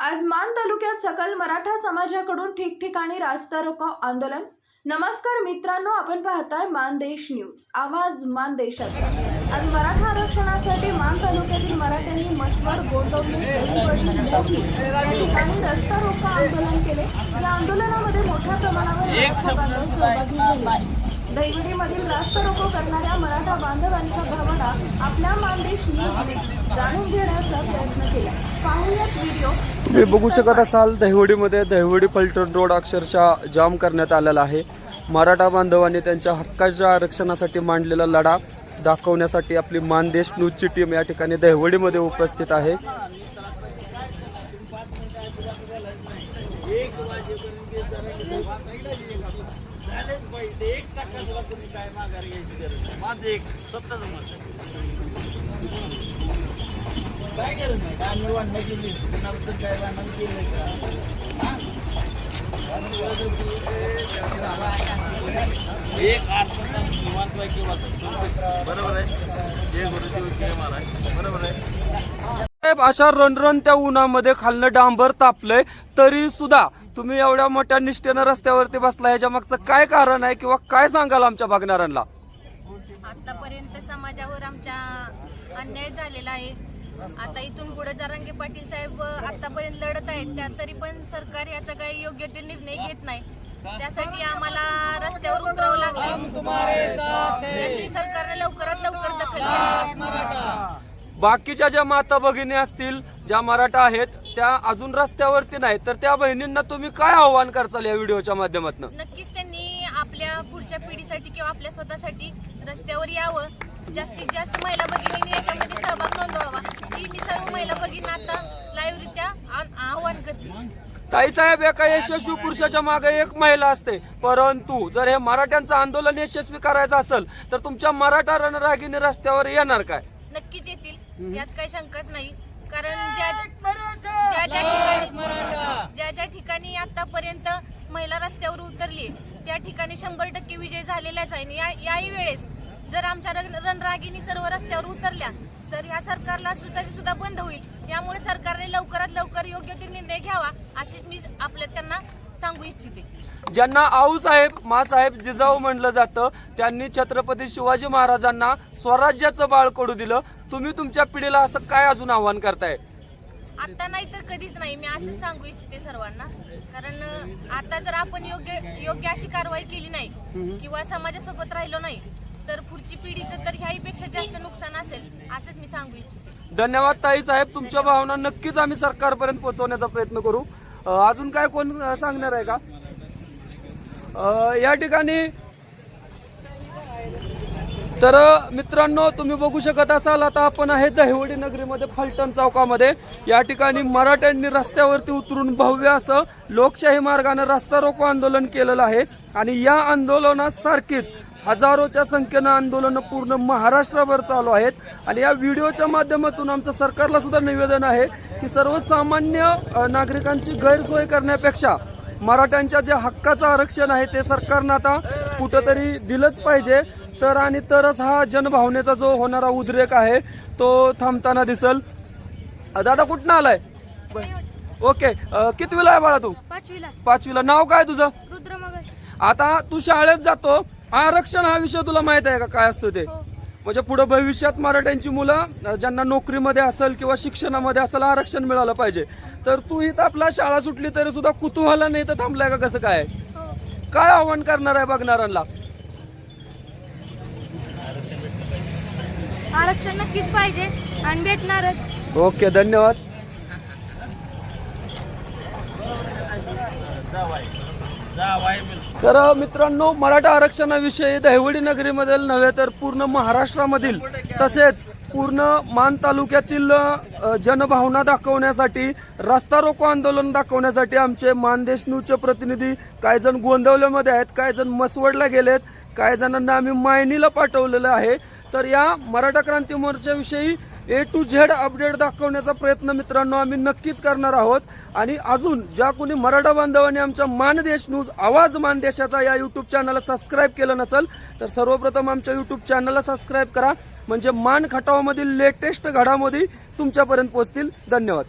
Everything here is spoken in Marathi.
आज मान तालुक्यात सकल मराठा समाजाकडून ठिकठिकाणी रास्ता रोको आंदोलन. नमस्कार मित्रांनो आपण पाहताय मानदेश न्यूज. आवाज मान देशाचा आज मराठा आरक्षणासाठी मान तालुक्यातील मराठ्यांनी मसवड गोंदवली या ठिकाणी रस्ता रोको आंदोलन केले. या आंदोलनामध्ये मोठ्या प्रमाणावर सहभागी झाले. दैवडीमधील रास्ता रोको करणाऱ्या मराठा बांधवांच्या भावना आपल्या मानदेश न्यूजने जाणून घेण्याचा प्रयत्न केला. तुम्ही बघू शकत असाल दहिवडीमध्ये दहिवडी फलटण रोड अक्षरशः जाम करण्यात आलेला आहे. मराठा बांधवांनी त्यांच्या हक्काच्या आरक्षणासाठी मांडलेला लढा दाखवण्यासाठी आपली मानदेश न्यूजची टीम या ठिकाणी दहिवडीमध्ये उपस्थित आहे. एक अर्थात निवांत पैकी वाचत बरोबर आहे. जय गुरुदेव जय महाराज. बरोबर आहे. साहेब अशा रणरण त्या उन्हामध्ये खालनं डांबर तापलंय तरी सुद्धा तुम्ही एवढ्या मोठ्या निष्ठेनं रस्त्यावरती बसला ह्याच्या मागचं काय कारण आहे किंवा काय सांगाल आमच्या बघणाऱ्यांना आतापर्यंत समाजावर आमच्या अन्याय झालेला आहे. आता इथून पुढे जरांगे पाटील साहेब आतापर्यंत लढत आहेत. त्या तरी पण सरकार याचा काही योग्य ते निर्णय घेत नाही. त्यासाठी आम्हाला रस्त्यावर उतरावं लागलं. याची सरकारने लवकरात लवकर दखल घ्यावी. बाकीच्या ज्या माता भगिनी असतील ज्या मराठा आहेत त्या अजून रस्त्यावरती नाही तर त्या बहिणींना तुम्ही काय आव्हान करचाल या व्हिडिओच्या माध्यमातून? नक्कीच त्यांनी आपल्या पुढच्या पिढीसाठी किंवा आपल्या स्वतःसाठी रस्त्यावर यावं. जास्तीत जास्त महिला भगिनींनी याच्यामध्ये सहभाग नोंदवावा. ती मी सर्व महिला भगिनींना आता लाईव्हरित्या आवाहन करते. ताईसाहेब एका यशस्वी पुरुषाच्या मागे एक महिला असते. परंतु जर हे मराठ्यांचं आंदोलन यशस्वी करायचं असेल तर तुमच्या मराठा रणरागिनी रस्त्यावर येणार काय? नक्कीच येतील. यात काही शंकाच नाही. कारण ज्या ज्या ज्या ठिकाणी ज्या ज्या ठिकाणी आतापर्यंत महिला रस्त्यावर उतरली त्या ठिकाणी शंभर टक्के विजय झालेलाच आहे. आणि या याही वेळेस जर आमच्या रण- रणरागिनी सर्व रस्त्यावर उतरल्या तर ह्या सरकारला सुद्धा सुद्धा बंद होईल. यामुळे सरकारने लवकरात लवकर योग्य ते निर्णय घ्यावा अशीच मी आपल्या त्यांना सांगू इच्छिते. ज्यांना आऊसाहेब मासाहेब जिजाऊ म्हणलं जातं त्यांनी छत्रपती शिवाजी महाराजांना स्वराज्याचं बाळ कडू दिलं. तुम्ही तुमच्या पिढीला असं काय अजून आव्हान करताय? आता नाही तर कधीच नाही मी असं सांगू इच्छिते सर्वांना. कारण आता जर आपण योग्य योग्य अशी कारवाई केली नाही किंवा समाजासोबत राहिलो नाही तर पुढची पिढीचं तर ह्याहीपेक्षा जास्त नुकसान असेल असंच मी सांगू इच्छिते. धन्यवाद ताई साहेब तुमच्या भावना नक्कीच आम्ही सरकारपर्यंत पोहोचवण्याचा प्रयत्न करू. अं, अजून काय कोण अं, सांगणार आहे का? अं, या ठिकाणी तर मित्रांनो तुम्ही बघू शकत असाल आता आपण आहे दहिवडी नगरीमध्ये फलटण चौकामध्ये. या ठिकाणी मराठ्यांनी रस्त्यावरती उतरून भव्य असं लोकशाही मार्गाने रस्ता रोको आंदोलन केलेलं आहे. आणि या आंदोलनासारखीच हजारोच्या संख्येनं आंदोलनं पूर्ण महाराष्ट्रभर चालू आहेत. आणि या व्हिडिओच्या माध्यमातून आमचं सरकारला सुद्धा निवेदन आहे की सर्वसामान्य नागरिकांची गैरसोय करण्यापेक्षा मराठ्यांच्या जे हक्काचं आरक्षण आहे ते सरकारनं आता कुठंतरी दिलंच पाहिजे. तर आणि तरच हा जनभावनेचा जो होणारा उद्रेक आहे तो थांबताना दिसल. दादा कुठनं आलाय? ओके कितवीला आहे बाळा तू? पाचवीला. पाचवीला. नाव काय तुझं? आता तू शाळेत जातो. आरक्षण हा विषय तुला माहीत आहे का? काय असतो ते? म्हणजे पुढे भविष्यात मराठ्यांची मुलं ज्यांना नोकरीमध्ये असेल किंवा शिक्षणामध्ये असेल आरक्षण मिळालं पाहिजे. तर तू इथं आपला शाळा सुटली तरी सुद्धा कुतूहला नाही तर थांबलाय का? कसं काय? काय आव्हान करणार आहे बघणाऱ्यांना? आरक्षण नक्कीच पाहिजे आणि भेटणारच. ओके धन्यवाद. तर मित्रांनो मराठा आरक्षणाविषयी दहिवडी नगरीमधील नव्हे तर पूर्ण महाराष्ट्रामधील तसेच पूर्ण मान तालुक्यातील जनभावना दाखवण्यासाठी रस्ता रोको आंदोलन दाखवण्यासाठी आमचे मानदेश न्यूजचे प्रतिनिधी काही जण गोंदवल्यामध्ये आहेत काही जण मसवडला गेलेत काही जणांना आम्ही मायनीला पाठवलेलं आहे. तर या मराठा क्रांती मोर्चाविषयी ए टू झेड अपडेट दाखवण्याचा प्रयत्न मित्रांनो आम्ही नक्कीच करणार आहोत. आणि अजून ज्या कोणी मराठा बांधवांनी आमच्या मानदेश न्यूज आवाज मानदेशाचा या युट्यूब चॅनलला सबस्क्राईब केलं नसेल तर सर्वप्रथम आमच्या युट्यूब चॅनलला सबस्क्राईब करा. म्हणजे मान खटावामधील लेटेस्ट घडामोडी तुमच्यापर्यंत पोहोचतील. धन्यवाद.